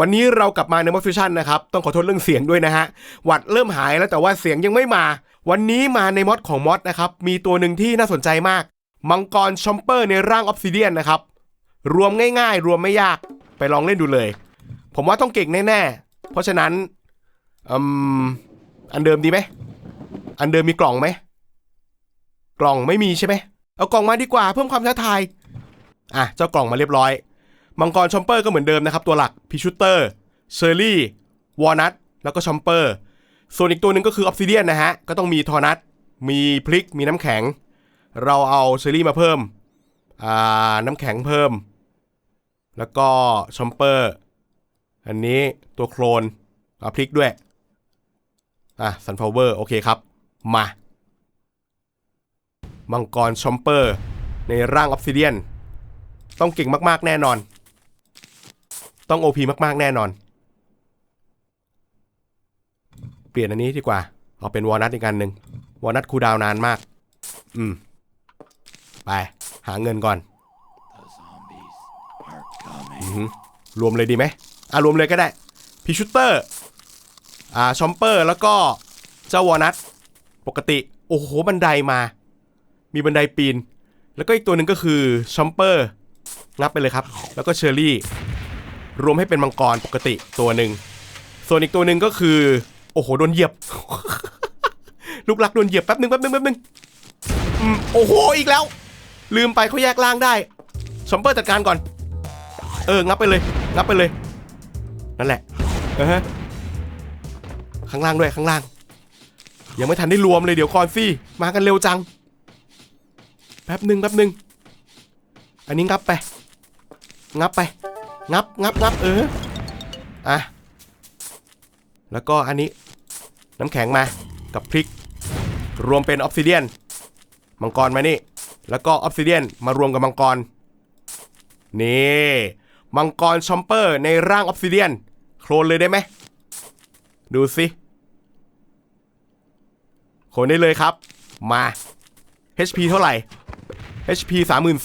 วันนี้เรากลับมาในมอฟิชันนะครับ ต้องขอโทษเรื่องเสียงด้วยนะฮะ หวัดเริ่มหายแล้วแต่ว่าเสียงยังไม่มา วันนี้มาในมอดของมอดนะครับ มีตัวหนึ่งที่น่าสนใจมาก มังกรชอมเปอร์ในร่างออฟซิเดียนนะครับ รวมง่ายๆ รวมไม่ยาก ไปลองเล่นดูเลย ผมว่าต้องเก่งแน่ๆ เพราะฉะนั้นอืมอันเดิมดีไหม อันเดิมมีกล่องไหม กล่องไม่มีใช่ไหม เอากล่องมาดีกว่าเพิ่มความท้าทาย อะ เจ้ากล่องมาเรียบร้อย มังกรชอมเปอร์ก็เหมือนเดิมนะครับ ตัวหลักพิชูเตอร์เชอร์รี่วอลนัทแล้วก็ชอมเปอร์ส่วนอีกตัวหนึ่งก็คือออฟซิเดียนนะฮะ ก็ต้องมีทอนัทมีพริกมีน้ำแข็ง เราเอาเชอร์รี่มาเพิ่มอ่าน้ำแข็งเพิ่ม แล้วก็ชอมเปอร์ อันนี้ตัวโคลนเอาพริกด้วยอะซันฟลาวเวอร์โอเคครับ มามังกรชอมเปอร์ ในร่างออฟซิเดียน ต้องเก่งมาก ๆ แน่นอน ต้อง OP มากๆ แน่นอน เปลี่ยนอันนี้ดีกว่า เอาเป็นวอลนัทอีกอันหนึ่งวอลนัทคูดาวนานมาก อืม ไปหาเงินก่อนอรวมเลยดีไหมอะรวมเลยก็ได้พิชูเตอร์อ่าชอมเปอร์แล้วก็เจ้าวอลนัทปกติ โอ้โห บันไดมา มีบันไดปีน แล้วก็อีกตัวหนึ่งก็คือชอมเปอร์ งับไปเลยครับ แล้วก็เชอร์ รวมให้เป็นมังกรปกติตัวหนึ่ง ส่วนอีกตัวหนึ่งก็คือ โอ้โหโดนเหยียบ ลูกรักโดนเหยียบแป๊บหนึ่งแป๊บหนึ่งแป๊บหนึ่งอโอ้โหอีกแล้ว ลืมไปเขาแยกล่างได้ชมเปอร์จัดการก่อน เอองับไปเลย งับไปเลย นั่นแหละเออฮะข้างล่างด้วยข้างล่าง ยังไม่ทันได้รวมเลยเดี๋ยวก่อนสิมากันเร็วจัง แป๊บหนึ่งแป๊บหนึ่งอันนี้งับไป งับไป งับงับงับเอออะแล้วก็อันนี้น้ำแข็งมากับพริก รวมเป็นออฟซิเดียนมังกรมานี่ แล้วก็ออฟซิเดียนมารวมกับมังกร นี่มังกรชอมเปอร์ในร่างออฟซิเดียนโคลนเลยได้ไหมดูสิโคลนได้เลยครับ มา HP เท่าไหร่ HP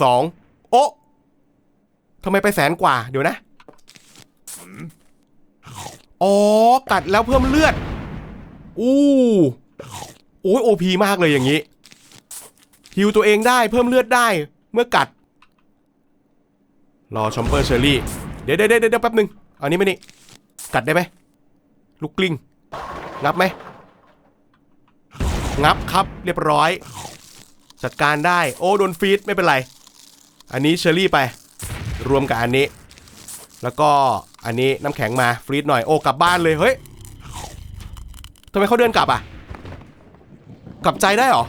32,000โอ้ ทำไมไปแสนกว่า เดี๋ยวนะ อ๋อ กัดแล้วเพิ่มเลือด อู้โอ้ยโอพีมากเลยอย่างนี้ฮิวตัวเองได้เพิ่มเลือดได้เมื่อกัด รอชอมเปอร์เชอรี่ เดี๋ยวเดี๋ยวเดี๋ยวแป๊บหนึงอานี้มานี่ กัดได้ไหมลูกกลิ้ง งับไหม งับครับเรียบร้อย จัดการได้ โอ้โดนฟีดไม่เป็นไร อันนี้เชอรี่ไป รวมกับอันนี้ แล้วก็อันนี้น้ำแข็งมาฟรีดหน่อยโอ้กลับบ้านเลยเฮ้ยทำไมเขาเดินกลับอะ กลับใจได้หรอ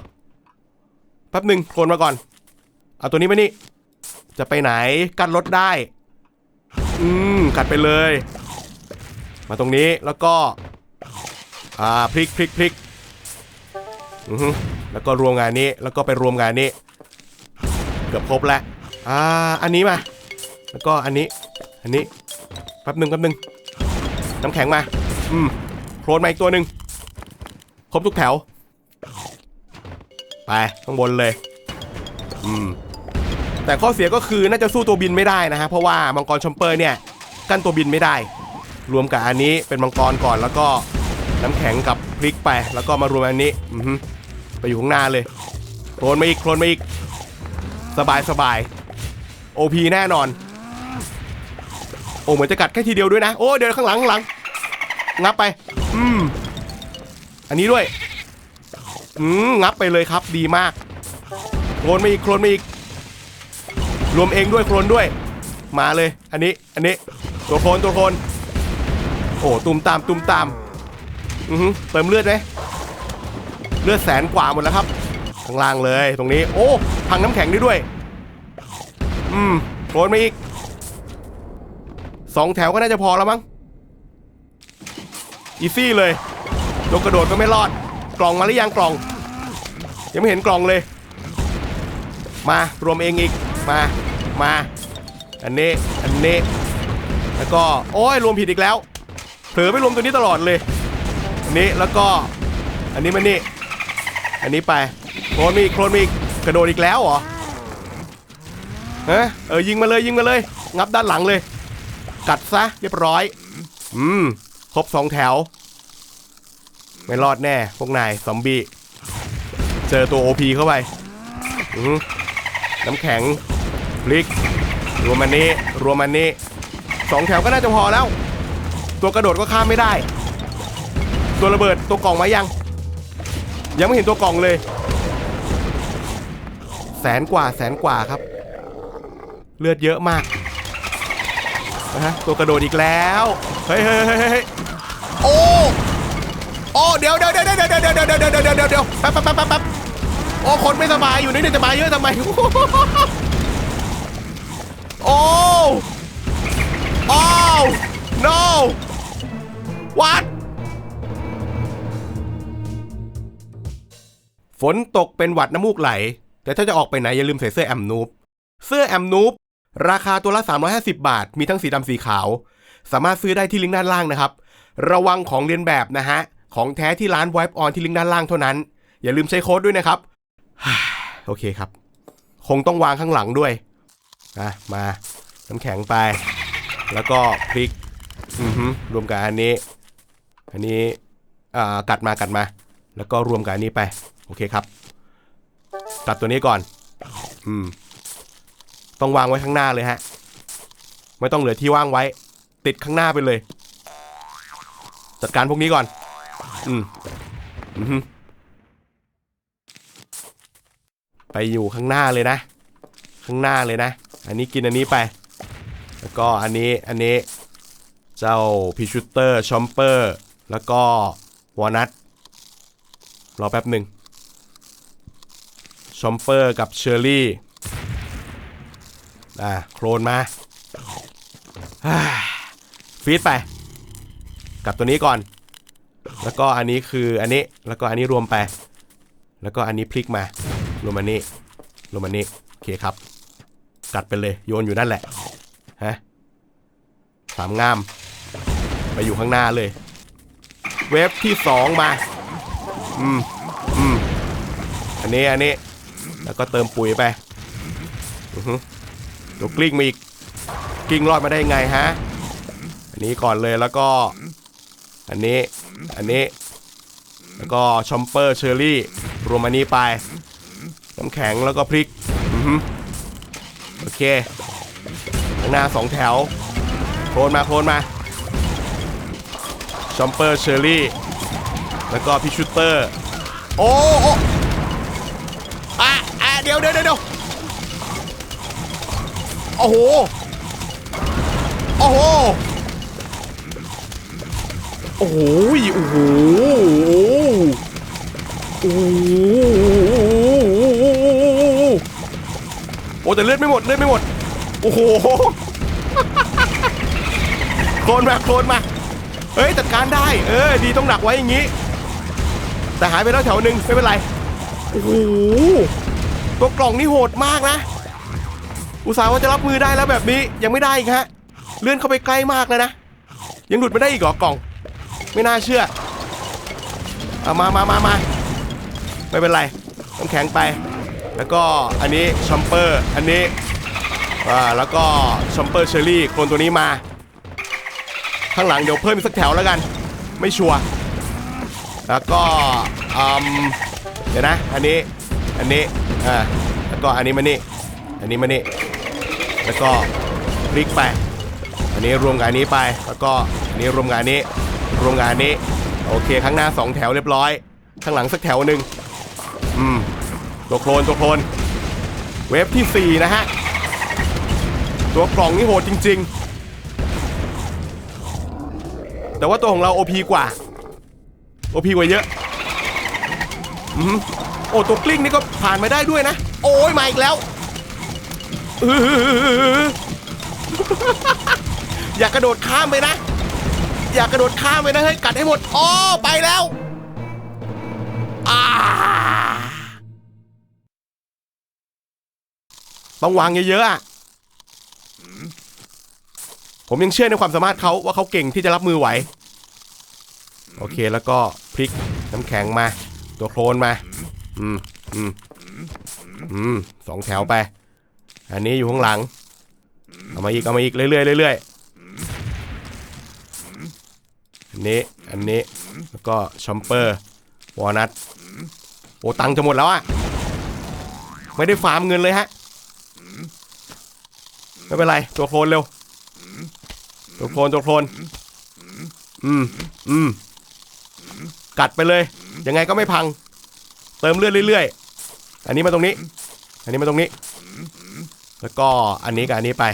แป๊บหนึ่งโคลนมาก่อน เอาตัวนี้มานี่ จะไปไหนกันรถได้ อืมกัดไปเลย มาตรงนี้แล้วก็ อ่าพลิกพลิกพลิกอือฮึแล้วก็รวมงานนี้แล้วก็ไปรวมงานนี้ เกือบครบแล้ว อ่า อันนี้มา แล้วก็อันนี้ อันนี้ แป๊บหนึ่งแป๊บหนึ่งน้ำแข็งมา อืมโคลนมาอีกตัวหนึ่งครบทุกแถว ไปข้างบนเลย อืม แต่ข้อเสียก็คือน่าจะสู้ตัวบินไม่ได้นะฮะ เพราะว่ามังกรชมเปอร์เนี่ย กั้นตัวบินไม่ได้ รวมกับอันนี้เป็นมังกรก่อนแล้วก็น้ำแข็งกับพริกไป แล้วก็มารวมอันนี้ อือไปอยู่ข้างหน้าเลย โคลนมาอีก โคลนมาอีก สบายสบายโอพีแน่นอน โอ้เหมือนจะกัดแค่ทีเดียวด้วยนะ โอ้เดี๋ยวข้างหลังข้างหลัง งับไป อืม อันนี้ด้วย อืม งับไปเลยครับ ดีมาก โคลนมาอีก โคลนมาอีก รวมเองด้วย โคลนด้วย มาเลย อันนี้ อันนี้ ตัวโคลนตัวโคลนโอ้ตุมตาม ตุมตาม อือเติมเลือดไหมเลือดแสนกว่าหมดแล้วครับ ข้างล่างเลย ตรงนี้ โอ้ พังน้ำแข็งได้ด้วย อืม โคลนมาอีก สองแถวก็น่าจะพอแล้วมั้งอีซี่เลยยกกระโดดก็ไม่รอด กล่องมาหรือยังกล่อง ยังไม่เห็นกล่องเลย มารวมเองอีกมามาอันนี้อันนี้แล้วก็โอ้ยรวมผิดอีกแล้วเผลอไปรวมตัวนี้ตลอดเลย อันนี้แล้วก็อันนี้มานี่อันนี้ไปโคลนมีโคลนมีกกระโดดอีกแล้วเหรอฮะเออยิงมาเลยยิงมาเลย งับด้านหลังเลย กัดซะเรียบร้อย อืม ครบสองแถว ไม่รอดแน่ พวกนายซอมบี้ เจอตัวโอพีเข้าไปอืน้ำแข็งพลิก รวมมันนี้ รวมมันนี้สองแถวก็น่าจะพอแล้ว ตัวกระโดดก็ข้ามไม่ได้ ตัวระเบิดตัวกล่องมายัง ยังไม่เห็นตัวกล่องเลย แสนกว่าแสนกว่าครับ เลือดเยอะมาก นะฮะตัวกระโดดอีกแล้วเฮ้ยเฮ้ยเฮ้ยโอ้โอ้เดี๋ยวเดี๋ยวเดี๋ยวเดี๋ยวเดี๋ยวเดี๋ยวเดี๋ยวเดี๋ยวเดี๋ยวเดี๋ยวเดี๋ยวแป๊บแป๊บแป๊บแป๊บแป๊บโอ้คนไม่สบายอยู่นี่เนี่ยจะมาเยอะทำไมโอ้โอ้ no what ฝนตกเป็นหวัดน้ำมูกไหล แต่ถ้าจะออกไปไหนอย่าลืมใส่เสื้อแอมนูบเสื้อแอมนูบ ราคาตัวละ 350 บาท มีทั้งสีดำสีขาว สามารถซื้อได้ที่ลิงก์ด้านล่างนะครับ ระวังของเลียนแบบนะฮะ ของแท้ที่ร้าน Wipe On ที่ลิงก์ด้านล่างเท่านั้น อย่าลืมใช้โค้ดด้วยนะครับ โอเคครับ คงต้องวางข้างหลังด้วยอะมา น้ำแข็งไป แล้วก็พริก อือฮึรวมกับอันนี้ อันนี้ อ่า กัดมากัดมา แล้วก็รวมกับอันนี้ไป โอเคครับ ตัดตัวนี้ก่อน อืม ต้องวางไว้ข้างหน้าเลยฮะ ไม่ต้องเหลือที่ว่างไว้ ติดข้างหน้าไปเลย จัดการพวกนี้ก่อน อืมอือฮึไปอยู่ข้างหน้าเลยนะ ข้างหน้าเลยนะ อันนี้กินอันนี้ไป แล้วก็อันนี้อันนี้ เจ้าพิชูเตอร์ชอมเปอร์แล้วก็วอนัทรอแป๊บหนึ่งชอมเปอร์กับเชอร์รี่ อ่าโครนมาฮ่าฟีดไป กับตัวนี้ก่อน แล้วก็อันนี้คืออันนี้ แล้วก็อันนี้รวมไป แล้วก็อันนี้พลิกมา รวมอันนี้ รวมอันนี้ โอเคครับ กัดไปเลย โยนอยู่นั่นแหละ ฮะ สามงาม ไปอยู่ข้างหน้าเลย เวฟที่สองมา อืม อืม อันนี้ อันนี้ แล้วก็เติมปุ๋ยไป อือฮึ เดี๋ยวกลิ้งมาอีกกลิ้งรอดมาได้ยังไงฮะ อันนี้ก่อนเลยแล้วก็ อันนี้ อันนี้ แล้วก็ชอมเปอร์เชอร์รี่รวมอันนี้ไป น้ำแข็งแล้วก็พริกอโอเคข้างหน้าสองแถว โคลนมาโคลนมาชอมเปอร์เชอร์รี่ แล้วก็พิชูเตอร์ โอ้โอ้อะอะเดี๋ยวเดี๋ยวเดี๋ยว โอ้โห โอ้โห โอ้โห โอ้โห โอ้โห โอ้แต่เลือดไม่หมดเลือดไม่หมด โอ้โห โคลนมาโคลนมา เฮ้ยจัดการได้ เออดีต้องหนักไว้อย่างนี้ แต่หายไปแล้วแถวหนึ่งไม่เป็นไร โอ้โห ตัวกล่องนี่โหดมากนะ อุตส่าห์ว่าจะรับมือได้แล้วแบบนี้ยังไม่ได้อีกฮะ เลื่อนเข้าไปใกล้มากเลยนะ ยังหลุดไม่ได้อีกเหรอกล่อง ไม่น่าเชื่อเอามามามามาไม่เป็นไรน้ำแข็งไป แล้วก็อันนี้ชอมเปอร์อันนี้อ่าแล้วก็ชอมเปอร์เชอรี่โคลนตัวนี้มา ข้างหลังเดี๋ยวเพิ่มอีกสักแถวแล้วกัน ไม่ชัวร์แล้วก็อืมเดี๋ยวนะ อันนี้ อันนี้ อ่า แล้วก็อันนี้มานี่ อันนี้มานี่ แล้วก็พลิกไป อันนี้รวมกับอันนี้ไป แล้วก็อันนี้รวมกับอันนี้ รวมกับอันนี้ โอเค ข้างหน้าสองแถวเรียบร้อย ข้างหลังสักแถวหนึ่งอืม ตัวโคลนตัวโคลน เวฟที่ 4 นะฮะ ตัวกล่องนี่โหดจริง ๆ แต่ว่าตัวของเรา OP กว่า OP กว่าเยอะ อืมโอ้ตัวกลิ้งนี่ก็ผ่านมาได้ด้วยนะ โอ้ยมาอีกแล้ว อย่ากระโดดข้ามไปนะ อย่ากระโดดข้ามไปนะเฮ้ยกัดให้หมดอ๋อไปแล้วต้องวางเยอะๆอะผมยังเชื่อในความสามารถเขาว่าเขาเก่งที่จะรับมือไหว โอเคแล้วก็พลิกน้ำแข็งมา ตัวโคลนมา อืมอืมอืมสองแถวไป อันนี้อยู่ข้างหลัง เอามาอีก เอามาอีก เรื่อยๆเรื่อยๆอันนี้ อันนี้ แล้วก็ชอมเปอร์ วอลนัท โอ้ตังจะหมดแล้วอะไม่ได้ฟาร์มเงินเลยฮะ ไม่เป็นไร ตัวโคลนเร็ว ตัวโคลนตัวโคลนอืมอืมกัดไปเลย ยังไงก็ไม่พัง เติมเลือดเรื่อยๆ อันนี้มาตรงนี้ อันนี้มาตรงนี้ แล้วก็อันนี้กับอันนี้ไป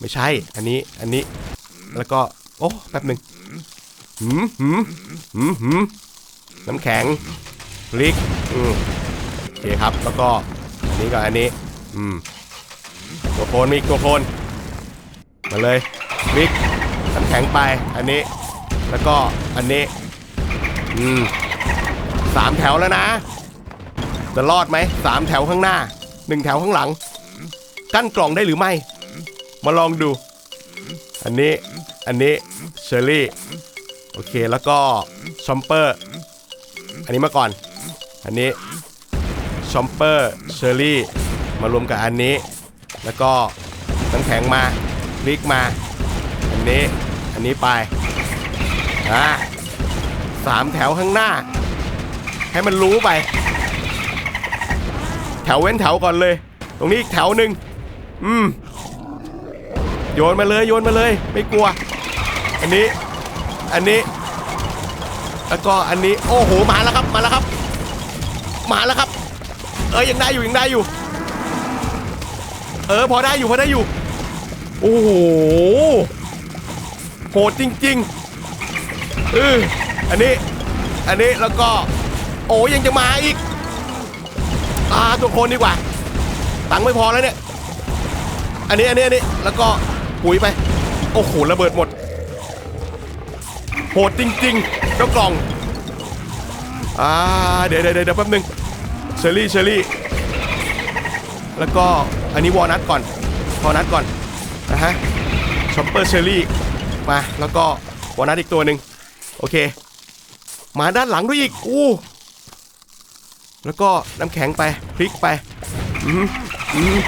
ไม่ใช่อันนี้อันนี้ แล้วก็ โอ้แป๊บหนึ่งหืมหืมหืมหืมน้ำแข็งพริกอืมโอเคครับแล้วก็อันนี้กับอันนี้ อืมตัวโคนมีตัวโคนมาเลยพริกน้ำแข็งไปอันนี้ แล้วก็อันนี้ อืมสามแถวแล้วนะ จะรอดไหมสามแถวข้างหน้าหนึ่งแถวข้างหลัง กั้นกล่องได้หรือไม่ มาลองดู อันนี้อันนี้เชอร์รี่โอเคแล้วก็ชอมเปอร์อันนี้มาก่อน อันนี้ชอมเปอร์เชอร์รี่มารวมกับอันนี้ แล้วก็น้ำแข็งมาพริกมา อันนี้อันนี้ไปอ่าสามแถวข้างหน้า ให้มันรู้ไป แถวเว้นแถวก่อนเลย ตรงนี้อีกแถวหนึ่ง อืม โยนมาเลยโยนมาเลย ไม่กลัว อันนี้ อันนี้ แล้วก็อันนี้ โอ้โห มาแล้วครับ มาแล้วครับ มาแล้วครับ เออยังได้อยู่ยังได้อยู่ เออพอได้อยู่พอได้อยู่ โอ้โห โหดจริงๆเอออันนี้ อันนี้แล้วก็ โอ้ยังจะมาอีก อ่าตัวคนดีกว่า ตังค์ไม่พอแล้วเนี่ย อันนี้อันนี้อันนี้แล้วก็ปุ๋ยไป โอ้โหระเบิดหมด โหดจริงๆเจ้ากล่อง อ่าเดี๋ยวเดี๋ยวเดี๋ยวแป๊บนึงเชอรี่เชอรี่ แล้วก็อันนี้วอลนัทก่อนวอลนัทก่อนนะฮะชอปเปอร์เชอรี่มาแล้วก็วอลนัทอีกตัวหนึ่งโอเค มาด้านหลังด้วยอีกอู้แล้วก็น้ำแข็งไปพลิกไปอืมอืม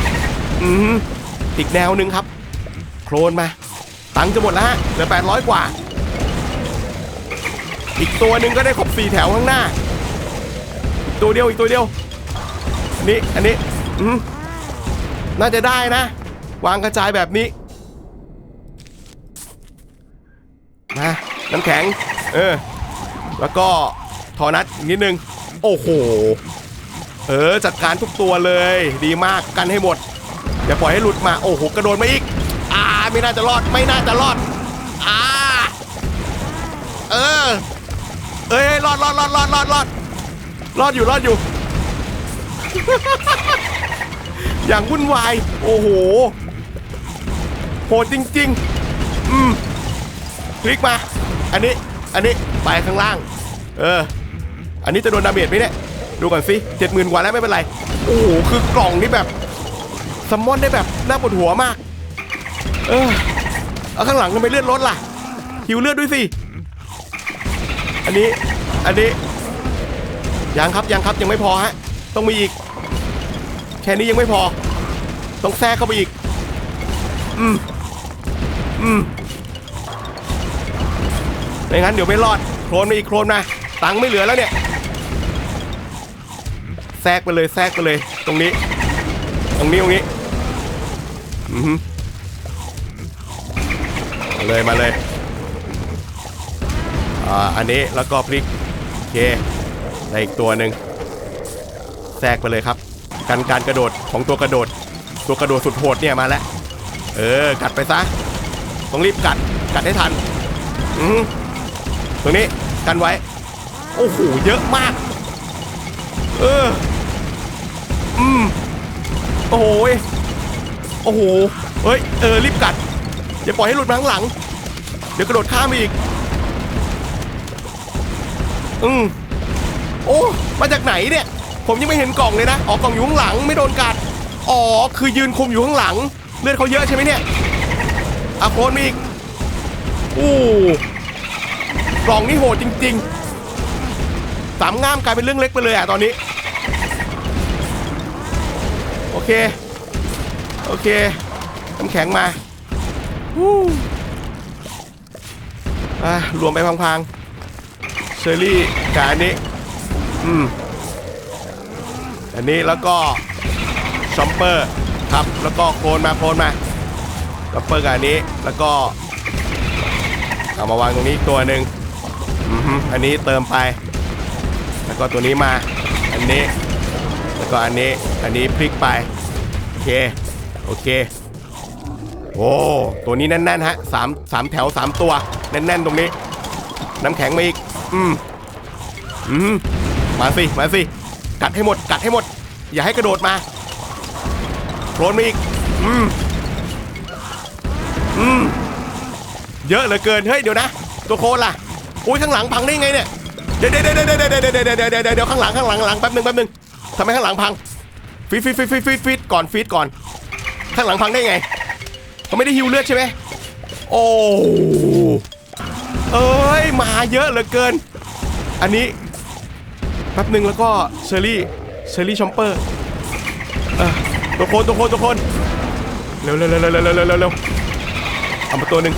อืม อีกแนวหนึ่งครับ โคลนมา ตังจะหมดแล้วฮะเหลือ800 กว่า อีกตัวหนึ่งก็ได้ครบสี่แถวข้างหน้า อีกตัวเดียวอีกตัวเดียว อันนี้อันนี้อืมน่าจะได้นะ วางกระจายแบบนี้มาน้ำแข็ง เออ แล้วก็ทอนัดนิดนึง โอ้โห เออ จัดการทุกตัวเลย ดีมากกันให้หมด อย่าปล่อยให้หลุดมา โอ้โห กระโดดมาอีก อ่า ไม่น่าจะรอด ไม่น่าจะรอด อ่า เออ เอ้ย รอดรอดรอดรอดรอดรอดรอดอยู่ รอดอยู่ อย่างวุ่นวาย โอ้โห โหดจริง ๆ อืม คลิกมา อันนี้ อันนี้ ไปข้างล่าง เออ อันนี้จะโดนดาเมจไหมเนี่ย ดูก่อนสิเจ็ดหมื่นกว่าแล้วไม่เป็นไร โอ้โห คือกล่องนี่แบบ ซัมมอนได้แบบน่าปวดหัวมาก เออเอาข้างหลังทำไมเลือดลดล่ะ หิวเลือดด้วยสิ อันนี้ อันนี้ ยังครับยังครับยังไม่พอฮะ ต้องมีอีก แค่นี้ยังไม่พอ ต้องแทรกเข้าไปอีก อืม อืมไม่งั้นเดี๋ยวไม่รอด โคลนมาอีกโคลนมาตังค์ไม่เหลือแล้วเนี่ย แทรกไปเลยแทรกไปเลย ตรงนี้ ตรงนี้ตรงนี้ มาเลยมาเลยอ่าอันนี้แล้วก็พลิกโอเคได้อีกตัวหนึ่งแทรกไปเลยครับกันการกระโดดของตัวกระโดด ตัวกระโดดสุดโหดเนี่ยมาแล้วเออกัดไปซะต้องรีบกัดกัดให้ทันอือตรงนี้กันไว้โอ้โหเยอะมาก เอออืมโอ้โหย โอ้โห เฮ้ย เออ รีบกัด อย่าปล่อยให้หลุดมาข้างหลัง เดี๋ยวกระโดดข้ามอีก อืมโอ้ มาจากไหนเนี่ย ผมยังไม่เห็นกล่องเลยนะ อ๋อ กล่องอยู่ข้างหลังไม่โดนกัด อ๋อ คือยืนคุมอยู่ข้างหลัง เลือดเขาเยอะใช่ไหมเนี่ยอะโคนมีอีกอู้กล่องนี่โหดจริงๆสามง่ามกลายเป็นเรื่องเล็กไปเลยอะตอนนี้ โอเค โอเคน้ำแข็งมาวู้อะรวมไปพังๆเชอรี่กับอันนี้อืมอันนี้แล้วก็ชอมเปอร์ครับแล้วก็โคลนมาโคลนมาชอมเปอร์กับอันนี้แล้วก็เอามาวางตรงนี้ตัวหนึ่งอืออันนี้เติมไป แล้วก็ตัวนี้มา อันนี้ แล้วก็อันนี้ อันนี้พลิกไป โอเค เค โอ้ตัวนี้แน่นๆฮะสามสามแถวสามตัว แน่นๆตรงนี้ น้ำแข็งมาอีก อืมอืมมาสิ มาสิ กัดให้หมด กัดให้หมด อย่าให้กระโดดมาโคลนมาอีก อืมอืมเยอะเหลือเกิน เฮ้ย เดี๋ยวนะ ตัวโคลนล่ะ อุ้ยข้างหลังพังได้ไงเนี่ย เดี๋ยวเดี๋ยวเดี๋ยวเดี๋ยวเดี๋ยวเดี๋ยวเดี๋ยวเดี๋ยวเดี๋ยวเดี๋ยวข้างหลังข้างหลังข้างหลังแป๊บหนึงแป๊บหนึงทำไมข้างหลังพังฟีดฟีดฟีดฟีดฟีดฟีดก่อนฟีดก่อน ข้างหลังพังได้ไงเขาไม่ได้ฮิวเลือดใช่ไหมโอ้เอ้ยมาเยอะเหลือเกิน อันนี้แป๊บหนึ่งแล้วก็เชอรี่เชอรี่ชอมเปอร์ตัวคนตัวคนตัวคนเร็วเร็วเร็วเร็วเร็วเร็วเอามาตัวหนึ่ง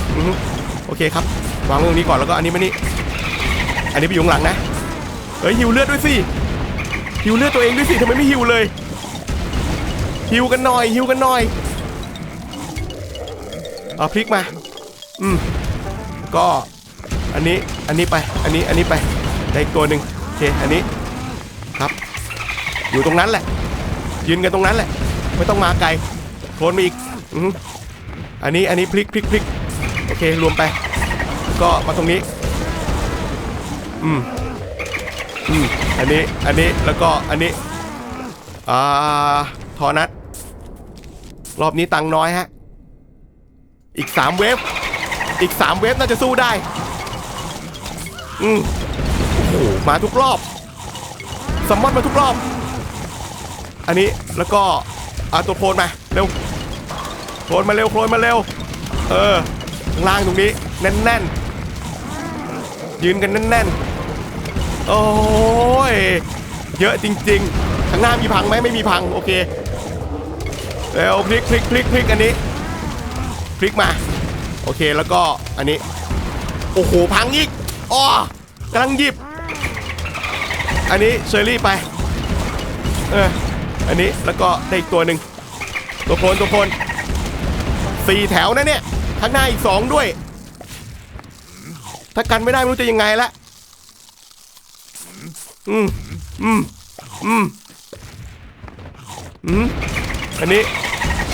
โอเคครับวางตรงนี้ก่อนแล้วก็อันนี้มานี่อันนี้ไปอยู่ข้หลังนะเฮ้ยหิวเลือดด้วยสิหิวเลือดตัวเองด้วยสิทำไมไม่หิวเลยหิวกันหน่อยหิวกันหน่อย เอาพลิกมา อืม ก็อันนี้อันนี้ไปอันนี้อันนี้ไปได้อีกตัวหนึ่งโอเคอันนี้ครับ อยู่ตรงนั้นแหละ ยืนกันตรงนั้นแหละ ไม่ต้องมาไกลโคลนมาอีกอือฮึอันนี้อันนี้พลิกพลิกพลิกโอเครวมไป ก็มาตรงนี้ อืมอืมอันนี้อันนี้แล้วก็อันนี้อ่าทอนัดรอบนี้ตังน้อยฮะ อีกสามเวฟ อีกสามเวฟน่าจะสู้ได้ อืมโอ้โหมาทุกรอบซัมมอนมาทุกรอบ อันนี้แล้วก็เอาตัวโคลนมาเร็วโคลนมาเร็วโคลนมาเร็ว เออล่างตรงนี้แน่นๆ ยืนกันแน่นๆ โอ้ย เยอะจริงๆ ข้างหน้ามีพังไหมไม่มีพัง โอเค เร็วพลิกพลิกพลิกพลิกอันนี้ ลิกมา โอเคแล้วก็อันนี้ โอ้โห พังอีกอ้อกำลังหยิบ อันนี้เชอรี่ไป เออ อันนี้แล้วก็ได้อีกตัวหนึ่งตัวโคนตัวโคนสี่แถวนะเนี่ย ข้างหน้าอีกสองด้วย ถ้ากันไม่ได้ไม่รู้จะยังไงละ อืม อืม อืม อืม อันนี้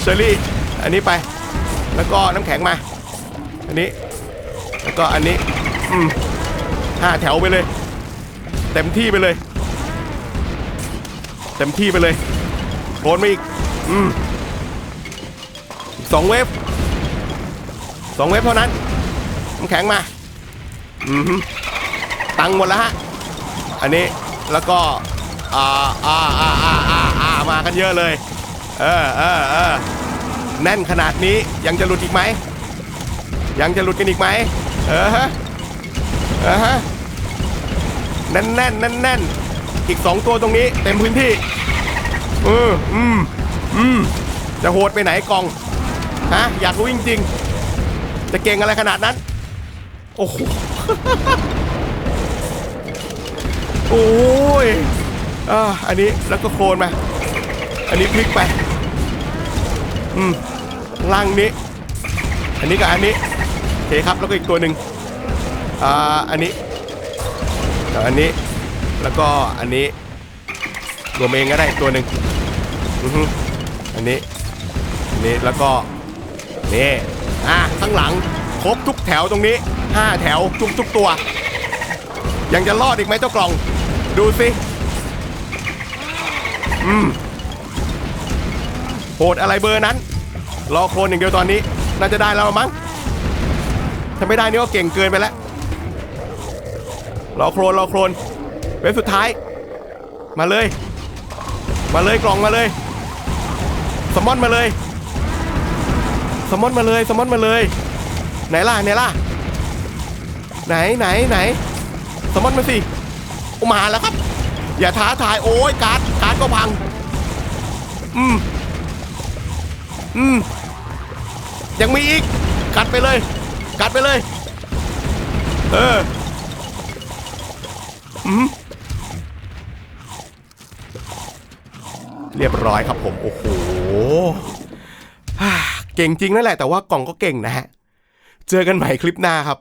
เชอรี่ อันนี้ไป แล้วก็น้ำแข็งมา อันนี้ แล้วก็อันนี้ อืมห้าแถวไปเลย เต็มที่ไปเลย เต็มที่ไปเลยโอนมาอีก อืมสองเวฟสองเวฟเท่านั้นน้ำแข็งมา อืมตังหมดแล้วฮะ อันนี้ แล้วก็ อ่าอ่าอ่าอ่าอ่ามากันเยอะเลย เออเออเออ แน่นขนาดนี้ยังจะหลุดอีกไหม ยังจะหลุดกันอีกไหมเออฮะเออฮะแน่นแน่นแน่นแน่นอีกสองตัวตรงนี้เต็มพื้นที่เอออืมอืมจะโหดไปไหนกองฮะอยากรู้จริง ๆ จะเก่งอะไรขนาดนั้น โอ้โหโอ้ยอ่าอันนี้แล้วก็โคลนมา อันนี้พลิกไป อืม ล่างนี้ อันนี้กับอันนี้โอเคครับแล้วก็อีกตัวหนึ่งอ่าอันนี้กับอันนี้แล้วก็อันนี้รวมเองก็ได้อีกตัวหนึ่งอือฮึอันนี้อันนี้แล้วก็นี่อะข้างหลังครบทุกแถวตรงนี้ห้าแถวทุกทุกตัว ยังจะรอดอีกไหมเจ้ากล่อง ดูสิอืมโหดอะไรเบอร์นั้น รอโคลนอย่างเดียวตอนนี้ น่าจะได้แล้วมั้งถ้าไม่ได้นี่ก็เก่งเกินไปแล้วรอโคลนรอโคลนเว็บสุดท้าย มาเลย มาเลยกล่องมาเลยสมอนมาเลยสมอนมาเลยสมอนมาเลย ไหนล่ะไหนล่ะ ไหนไหนไหนสมอนมาสิอ้มาแล้วครับ อย่าท้าทายโอ้ยการ์ดการ์ดก็พัง อืม อืม ยังมีอีก กัดไปเลย กัดไปเลย เอออืมเรียบร้อยครับผม โอ้โหฮ่าเก่งจริงนั่นแหละแต่ว่ากล่องก็เก่งนะฮะ เจอกันใหม่คลิปหน้าครับ